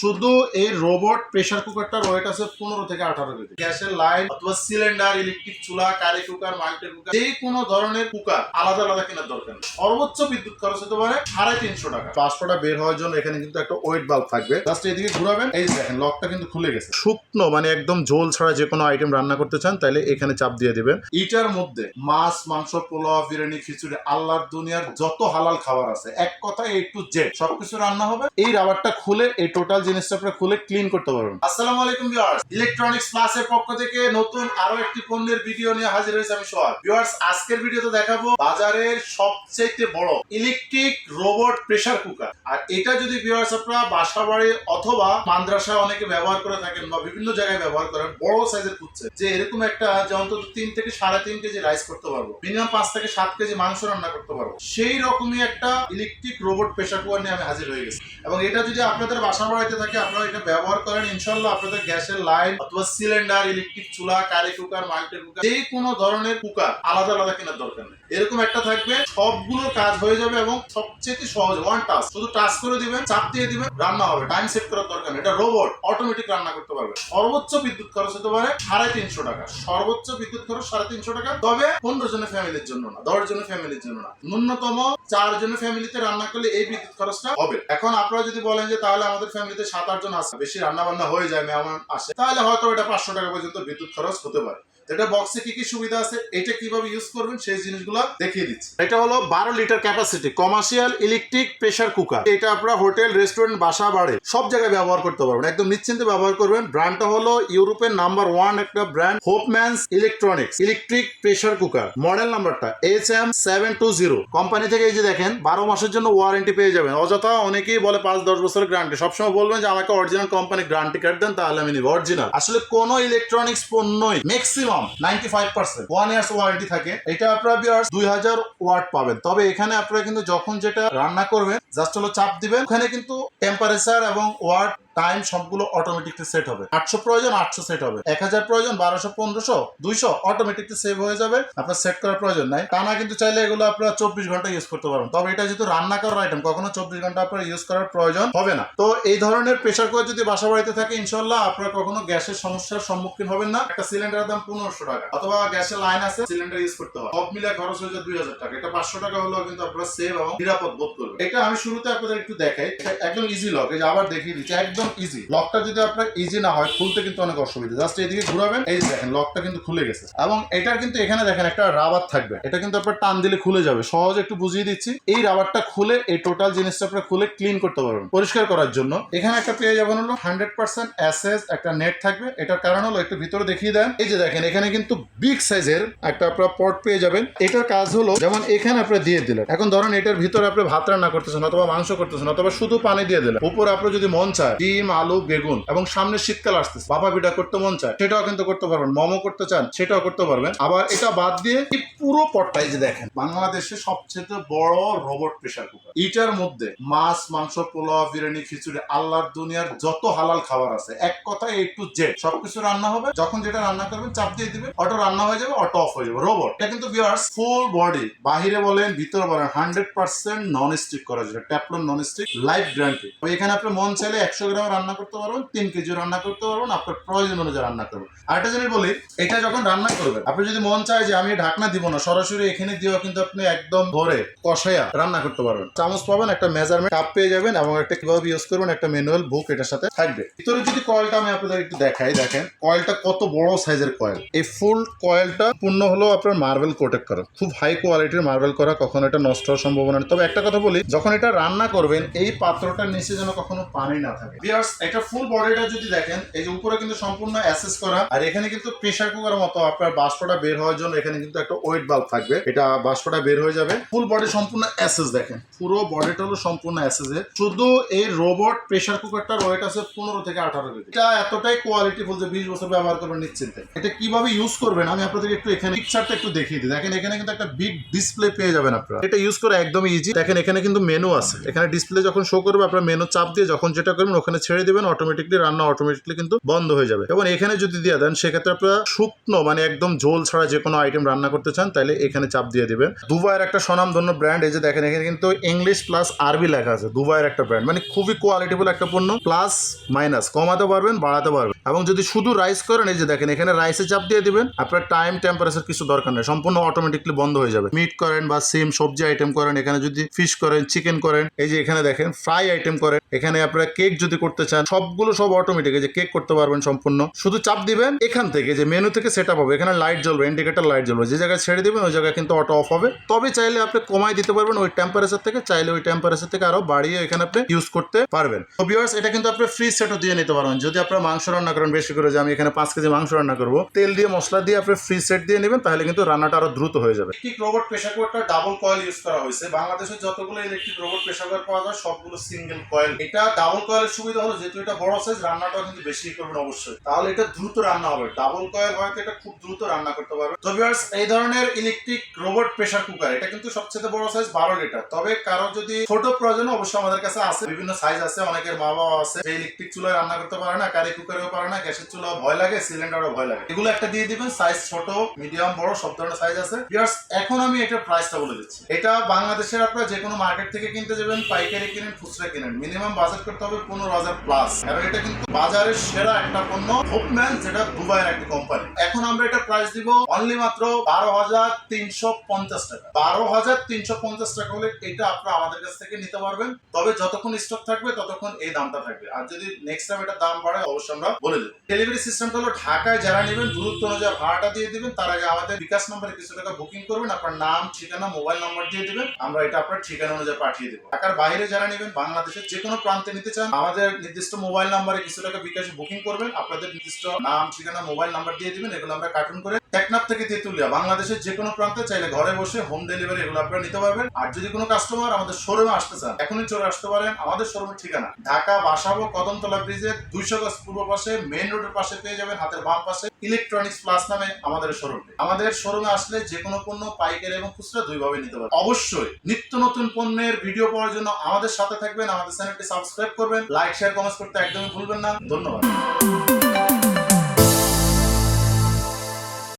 শুধু এই robot pressure কুকারটার wait আছে পনেরো থেকে আঠারো কেজি। গ্যাসের লাইন অথবা সিলিন্ডার ইলেকট্রিক চুলা কারি কুকার মাল্টি কুকার যে কোনো ধরনের কুকার আলাদা আলাদা কেনার দরকার নেই। সর্বোচ্চ বিদ্যুৎ খরচ হতে পারে সাড়ে তিনশো টাকা। পাঁচশোটা বের হওয়ার জন্য এখানে কিন্তু একটা ওয়েট বাল্ব থাকবে। জাস্ট এদিকে ঘুরাবেন, এই দেখেন লকটা কিন্তু খুলে গেছে। শুকনো মানে একদম ঝোল ছাড়া যে কোনো আইটেম রান্না করতে চান, তাহলে এখানে চাপ দিয়ে দিবেন। ইটার মধ্যে মাছ, মাংস, পোলাও, বিরিয়ানি, খিচুড়ি, আল্লাহর দুনিয়ার যত হালাল খাবার আছে, এক কথায় এ টু জেড সবকিছু রান্না হবে। এই রাবারটা খুলে এই টোটাল জিনিসটা আপনারা খুলে ক্লিন করতে পারবেন আসসালামু আলাইকুম ভিউয়ার্স ইলেকট্রনিক্স প্লাসের পক্ষ থেকে নতুন আরও একটি পণ্যের ভিডিও নিয়ে হাজির হয়েছে আমি সোহাগ। ভিউয়ার্স আজকের ভিডিওতে দেখাবো বাজারের সবচেয়ে বড় ইলেকট্রিক রোবট প্রেসার কুকার আর এটা যদি ভিউয়ার্স আপনারা বাসা বাড়ি অথবা অনেকে ব্যবহার করে থাকেন বা বিভিন্ন জায়গায় ব্যবহার করেন, বড় সাইজের খুঁজছে, যে এরকম একটা যে অন্তত তিন থেকে সাড়ে তিন কেজি রাইস করতে পারব মিনিমাম পাঁচ থেকে সাত কেজি মাংস রান্না করতে পারব, সেই রকমই একটা ইলেকট্রিক রোবট প্রেসার কুকার নিয়ে আমি হাজির হয়ে গেছি। এবং এটা যদি আপনাদের বাসা বাড়িতে থাকে, আপনারা এটা ব্যবহার করেন। ইনশাল্লাহ আপনাদের গ্যাসের লাইন অথবা সিলিন্ডার ইলেকট্রিক চুলা কারে কুকার মাল্টি কুকার যে কোনো ধরনের কুকার আলাদা আলাদা কেনার দরকার নেই। এরকম একটা থাকবে, সবগুলো কাজ হয়ে যাবে এবং সবচেয়ে সহজ ওয়ান টাচ শুধু টাচ করে দিবেন, চাপ দিয়ে দিবেন, রান্না হবে টাইম সেট করার দরকার এটা রোবট অটোমেটিক রান্না করতে পারবে। সর্বোচ্চ বিদ্যুৎ খরচ হতে পারে সাড়ে তিনশো টাকা। সর্বোচ্চ বিদ্যুৎ খরচ সাড়ে তিনশো টাকা। তবে পনেরো জনের ফ্যামিলির জন্য না, দশ জনের ফ্যামিলির জন্য না। ন্যূনতম চার জনের ফ্যামিলিতে রান্না করলে এই বিদ্যুৎ খরচটা হবে। এখন আপনারা যদি বলেন যে তাহলে আমাদের ফ্যামিলিতে সাত, আট জন আসে বেশি রান্না বান্না হয়ে যায় মেহমান আসে, তাহলে হয়তো এটা পাঁচশো টাকা পর্যন্ত বিদ্যুৎ খরচ হতে পারে। এটা বক্সে কি কি সুবিধা আছে, এটা কীভাবে ইউজ করবেন, সেই জিনিসগুলো দেখিয়ে দিচ্ছি। এটা হলো বারো litre capacity commercial electric pressure cooker এটা আপনারা হোটেল রেস্টুরেন্ট বাসা, বাড়ে, সব জায়গায় ব্যবহার করতে পারবেন। একদম নিশ্চিন্তে ব্যবহার করবেন। ব্র্যান্ডটা হলো ইউরোপের নাম্বার ওয়ান একটা brand Hoffmans electronics electric pressure cooker model নাম্বারটা H M seven two zero company থেকে এই যে দেখেন, বারো মাসের জন্য ওয়ারেন্টি পেয়ে যাবেন। অযথা অনেকেই বলে পাঁচ, দশ বছরের গ্যারান্টি সবসময় বলবেন যে, আমাকে অরিজিনাল কোম্পানি গ্যারান্টি কার্ড দেন, তাহলে আমি নিব। অরিজিনাল আসলে কোনো electronics পণ্যই maximum ninety five percent one years warranty থাকে। এটা আপনারা বিয়ার্স দুই হাজার ওয়াট পাবেন। তবে এখানে আপনারা কিন্তু যখন যেটা রান্না করবেন জাস্ট হলো চাপ দিবেন। ওখানে কিন্তু টেম্পারেচার এবং ওয়াট টাইম সবগুলো অটোমেটিকলি সেট হবে। আটশো প্রয়োজন, আটশো সেট হবে। এক হাজার প্রয়োজন, বারোশো, পনেরোশো, দুইশো অটোমেটিকলি সেভ হয়ে যাবে। আপনার সেট করার প্রয়োজন নাই। তা না, কিন্তু চাইলে এগুলো আপনারা চব্বিশ ঘণ্টা ইউজ করতে পারবেন তবে এটা যেহেতু রান্না করার আইটেম কখনো চব্বিশ ঘণ্টা আপনার ইউজ করার প্রয়োজন হবে না। তো এই ধরনের প্রেশার কুকার যদি বাসা বাড়িতে থাকে ইনশাল্লাহ আপনারা কখনো গ্যাসের সমস্যার সম্মুখীন হবেন না। একটা সিলিন্ডারের দাম পনেরোশো টাকা, অথবা গ্যাসের লাইন আছে সিলিন্ডার ইউজ করতে হবে। সব মিলে খরচ হয়ে যায় দুই হাজার টাকা। এটা পাঁচশো টাকা হলেও কিন্তু আপনারা সেভ এবং নিরাপদ বোধ করবেন। এটা আমি শুরুতে আপনাদের একটু দেখাই। একদম ইজি লক আবার দেখিয়ে দিচ্ছি। একদম ইজি লকটা যদি আপনার ইজি না হয়, খুলতে কিন্তু অনেক অসুবিধা। জাস্ট এদিকে ঘুরাবেন, এই দেখেন লকটা কিন্তু খুলে গেছে। এবং এটার কিন্তু এখানে দেখেন একটা রাবার থাকবে। এটা কিন্তু আপনার টান দিলে খুলে যাবে। সহজ একটু বুঝিয়ে দিচ্ছি। এই রাবারটা খুলে, এই টোটাল জিনিসটা আপনার খুলে ক্লিন করতে পারবেন, পরিষ্কার করার জন্য। এখানে একটা পেয়ে যাবেন হলো হান্ড্রেড পার্সেন্ট অ্যাসেস একটা নেট থাকবে। এটার কারণ হলো একটু ভিতরে দেখিয়ে দেন। এই যে দেখেন, এখানে কিন্তু বিগ সাইজের একটা আপনার পট পেয়ে যাবেন। এটার কাজ হলো, যেমন এখানে আপনার দিয়ে দিলেন। এখন ধরেন এটার ভিতরে আপনি ভাত রান্না করতেছেন অথবা মাংস করতেছেন অথবা শুধু পানি দিয়ে দিলেন। উপরে আপনার যদি মন চায় ডিম, আলু, বেগুন এবং সামনে শীতকাল আসতেছে। বাবা বিটা করতে মন চায়, সেটাও কিন্তু করতে পারবেন। মোমো করতে চান, সেটাও করতে পারবেন। আবার এটা বাদ দিয়ে এই পুরো পটটাই যে দেখেন, বাংলাদেশে সবচেয়ে বড় রোবট প্রেসার কুকার এটার মধ্যে মাছ, মাংস, পোলাও, বিরিয়ানি, খিচুড়ি, আল্লাহর দুনিয়ার যত হালাল খাবার আছে, এক কথায় এ টু জেড সবকিছু রান্না হবে। যখন যেটা রান্না করবেন, চাপ দিয়ে দিবেন, অটো রান্না হয়ে যাবে, অটো অফ হয়ে যাবে। রোবট এটা কিন্তু বিয়ার্স ফুল বডি বাহিরে বলেন, ভিতরে বলেন হান্ড্রেড পার্সেন্ট নন স্টিক করা যায় Teflon non stick life guarantee এখানে আপনি মন চাইলে একশো গ্রাম রান্না করতে পারবেন তিন কেজি রান্না করতে পারবেন আপনার প্রয়োজন অনুযায়ী রান্না করবেন আরেকটা জিনিস বলি, এটা যখন রান্না করবেন, আপনি যদি মন চায় যে আমি ঢাকনা দিব না, সরাসরি এখানে দিয়েও কিন্তু আপনি একদম ভরে কষাইয়া রান্না করতে পারবেন। চামচ পাবেন, একটা মেজারমেন্ট কাপ পেয়ে যাবেন এবং একটা কীভাবে ইউজ করবেন, একটা ম্যানুয়াল বুক এটার সাথে থাকবে। ভিতরে যদি কয়েলটা আমি আপনাদের একটু দেখাই, দেখেন কয়েলটা কত বড় সাইজের কয়েল এই ফুল কয়েলটা পূর্ণ হলো আপনার মার্বেল কোটেক করা। খুব হাই কোয়ালিটির মার্বেল করা, কখনো এটা নষ্ট হওয়ার সম্ভাবনা তবে একটা কথা বলি, যখন এটা রান্না করবেন, এই পাত্রটার নিচে যেন কখনো পানি না থাকে। Viewers, এটা ফুল বডিটা যদি দেখেন এই যে উপরে কিন্তু সম্পূর্ণ অ্যাসেস করা আর এখানে কিন্তু প্রেসার কুকার মতো আপনার বাষ্পটা বের হওয়ার জন্য এখানে কিন্তু একটা ওয়েট বাল্ব থাকবে। এটা বাষ্পটা বের হয়ে যাবে। ফুল বডি সম্পূর্ণ অ্যাসেস দেখেন। পুরো বডিটা হলো সম্পূর্ণ অ্যাসেস শুধু এই রোবট প্রেসার কুকারটার ওয়েট আছে পনেরো থেকে আঠারো কেজি। এটা এতটাই কোয়ালিটি ফুল যে বিশ বছর ব্যবহার করবেন নিশ্চিন্তে। এটা কীভাবে ইউজ করবেন আমি আপনাদের একটু এখানে পিকচারটা একটু দেখিয়ে দিই। দেখেন এখানে কিন্তু একটা বিগ ডিসপ্লে পেয়ে যাবেন আপনারা। এটা ইউজ করে একদম ইজি দেখেন এখানে কিন্তু মেনু আছে। এখানে ডিসপ্লে যখন শো করবে আপনার মেনু চাপ দিয়ে যখন যেটা করবেন ওখানে ছেড়ে দেবেন অটোমেটিকলি রান্না অটোমেটিকলি কিন্তু বন্ধ হয়ে যাবে। এবং এখানে যদি দিয়ে দেন, সেক্ষেত্রে আপনারা শুকনো মানে একদম ঝোল ছাড়া যে কোনো আইটেম রান্না করতে চান, তাহলে এখানে চাপ দিয়ে দেবেন। দুবাইয়ের একটা স্বনামধন্য ব্র্যান্ড এই যে দেখেন, এখানে কিন্তু ইংলিশ প্লাস আরবি লেখা আছে, দুবাইয়ের একটা ব্র্যান্ড মানে খুবই কোয়ালিটিফুল একটা পণ্য প্লাস মাইনাস কমাতে পারবেন বাড়াতে পারবেন। এবং যদি শুধু রাইস করেন, এই যে দেখেন, এখানে রাইসে চাপ দিয়ে দিবেন, আপনার টাইম টেম্পারেচার কিছু দরকার নেই। সম্পূর্ণ অটোমেটিকলি বন্ধ হয়ে যাবে। মিট করেন বা সিম সবজি আইটেম করেন, এখানে যদি ফিশ করেন চিকেন করেন, এই যে এখানে দেখেন ফ্রাই আইটেম করেন, এখানে আপনারা কেক যদি করতে চান, সবগুলো সব অটোমেটিক এই যে কেক করতে পারবেন সম্পূর্ণ। শুধু চাপ দিবেন, এখান থেকে যে মেনু থেকে সেট আপ হবে, এখানে লাইট জ্বলবে ইন্ডিকেটার লাইট জ্বলবে, যে জায়গায় ছেড়ে দিবেন, ওই জায়গায় কিন্তু অটো অফ হবে। তবে চাইলে আপনি কমাই দিতে পারবেন ওই টেম্পারেচার থেকে, চাইলে ওই টেম্পারেচার থেকে আরও বাড়িয়ে এখানে আপনি ইউজ করতে পারবেন। তো ভিউয়ার্স এটা কিন্তু আপনি ফ্রি সেটও দিয়ে নিতে পারবেন। যদি আপনার মাংস রান্না করেন, বেশি করে যে আমি এখানে পাঁচ কেজি মাংস রান্না করব। তেল দিয়ে মশলা দিয়ে আপনি ফ্রি সেট দিয়ে নেবেন, তাহলে কিন্তু রান্নাটা আরও দ্রুত হয়ে যাবে। ইলেকট্রিক রোবট প্রেসার কুকারটা ডাবল কয়েল ইউজ করা হয়েছে। বাংলাদেশে যতগুলো ইলেকট্রিক রোবট প্রেসার কুকার পাওয়া যায়, সবগুলো সিঙ্গেল কয়েল এটা ডাবল কয়েলের সুবিধা হলো, যেহেতু এটা বড় সাইজ রান্নাটা কিন্তু বেশি করবেন অবশ্যই। তাহলে এটা দ্রুত রান্না হবে। ডাবল কয়েল হয়তো এটা খুব দ্রুত রান্না করতে পারবে। তো ভিউয়ার্স এই ধরনের ইলেকট্রিক রোবট প্রেসার কুকার এটা কিন্তু সবচেয়ে বড় সাইজ বারো লিটার তবে কারও যদি ছোট প্রয়োজন, অবশ্যই আমাদের কাছে আছে। বিভিন্ন সাইজ আছে, অনেকের মা বাবা আছে ইলেকট্রিক চুলায় রান্না করতে পারে না কারি কুকারেও পারে না, গ্যাসের চুলা ভয় লাগে, সিলিন্ডারও ভয় লাগে। এগুলো একটা দিয়ে দিবেন সাইজ ছোট মিডিয়াম বড়, সব ধরনের সাইজ আছে। এখন আমি এটার প্রাইসটা বলে দিচ্ছি। এটা বাংলাদেশের আপনারা যে কোনো মার্কেট থেকে কিনতে যাবেন, পাইকারি কিনেন, খুচরা কিনেন। মিনিমাম বাজেট করতে হবে পনেরো হাজার প্লাস এবং এটা কিন্তু বাজারের সেরা একটা পণ্য হোপম্যান যেটা দুবাইয়ের একটা কোম্পানি এখন আমরা এটা প্রাইস দিব অনলি মাত্র বারো হাজার তিনশো পঞ্চাশ টাকা। বারো হাজার তিনশো পঞ্চাশ টাকা হলে এটা আপনারা আমাদের কাছ থেকে নিতে পারবেন। তবে যতক্ষণ স্টক থাকবে, ততক্ষণ এই দামটা থাকবে। আর যদি নেক্সট টাইম এটা দাম বাড়ে, অবশ্যই আমরা বলে দেবো। ডেলিভারি সিস্টেমটা হলো ঢাকায় যারা নেবেন, দূরত্ব অনুযায়ী ভাড়াটা দিয়ে দেবেন, তার আগে আমাদের বিকাশ নম্বরে কিছু টাকা বুকিং করবেন, আপনার নাম, ঠিকানা মোবাইল নাম্বার দিয়ে দেবেন, আমরা এটা আপনার ঠিকানা অনুযায়ী পাঠিয়ে দেবো। ঢাকার বাইরে যারা নেবেন, বাংলাদেশের যে কোনো প্রান্তে নিতে চান, আমাদের নির্দিষ্ট মোবাইল নাম্বারে কিছু টাকা বিকাশে বুকিং করবেন, আপনাদের নির্দিষ্ট নাম, ঠিকানা মোবাইল নাম্বার দিয়ে দিবেন, এগুলো আমরা কার্টুন করে টেকনাফ থেকে তেতুলিয়া, বাংলাদেশের যে কোনো প্রান্তে চাইলে ঘরে বসে হোম ডেলিভারি এগুলো আপনারা নিতে পারবেন। আর যদি কোনো কাস্টমার আমাদের শোরুমে আসতে চান, এখনই চলে আসতে পারেন আমাদের শোরুমের ঠিকানা। ঢাকা, বাসাবো, কদমতলা ব্রিজের দুইশো গজ পূর্ব পাশে মেইন রোডের পাশে পেয়ে যাবেন হাতের বাম পাশে ইলেকট্রনিক্স প্লাস নামে আমাদের শোরুম আমাদের শোরুমে আসলে যে কোনো পণ্য পাইকারি এবং খুচরা দুইভাবে নিতে পারবেন। অবশ্যই নিত্য নতুন পণ্যের ভিডিও পাওয়ার জন্য আমাদের সাথে থাকবেন, আমাদের চ্যানেলটি সাবস্ক্রাইব করবেন লাইক শেয়ার কমেন্ট করতে একদমই ভুলবেন না। ধন্যবাদ।